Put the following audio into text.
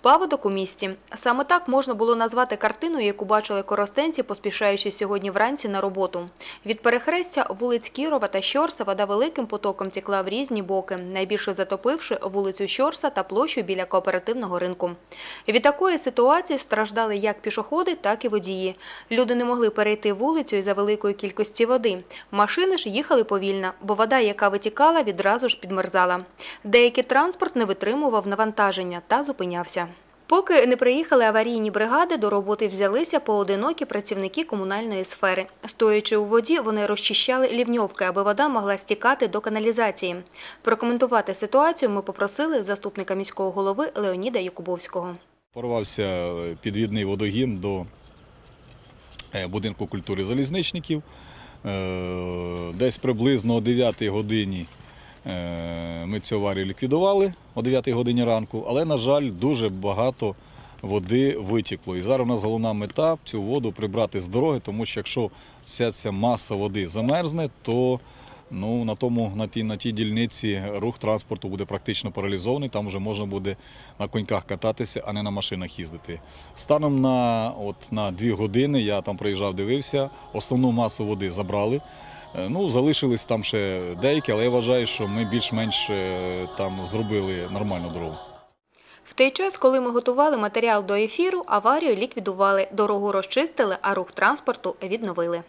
Паводок у місті. Саме так можна було назвати картину, яку бачили коростенці, поспішаючи сьогодні вранці на роботу. Від перехрестя вулиць Кірова та Щорса вода великим потоком текла в різні боки, найбільше затопивши вулицю Щорса та площу біля кооперативного ринку. Від такої ситуації страждали як пішоходи, так і водії. Люди не могли перейти вулицю із-за великої кількості води. Машини ж їхали повільно, бо вода, яка витікала, відразу ж підмерзала. Деякий транспорт не витримував навантаження та зупинявся. Поки не приїхали аварійні бригади, до роботи взялися поодинокі працівники комунальної сфери. Стоячи у воді, вони розчищали лівньовки, аби вода могла стікати до каналізації. Прокоментувати ситуацію ми попросили заступника міського голови Леоніда Якубовського. Порвався е, підвідний водогін до е, будинку культури залізничників. Е, Десь приблизно о 9 годині ми цю аварію ліквідували о 9 годині ранку, але, на жаль, дуже багато води витікло. І зараз у нас головна мета цю воду прибрати з дороги, тому що якщо вся ця маса води замерзне, то Ну, на тому на тій, на тій дільниці рух транспорту буде практично паралізований. Там вже можна буде на коньках кататися, а не на машинах їздити. Станом на от на дві години я там приїжджав, дивився. Основну масу води забрали. Е, Ну, залишились там ще деякі, але я вважаю, що ми більш-менш е, там зробили нормальну дорогу. В той час, коли ми готували матеріал до ефіру, аварію ліквідували, дорогу розчистили, а рух транспорту відновили.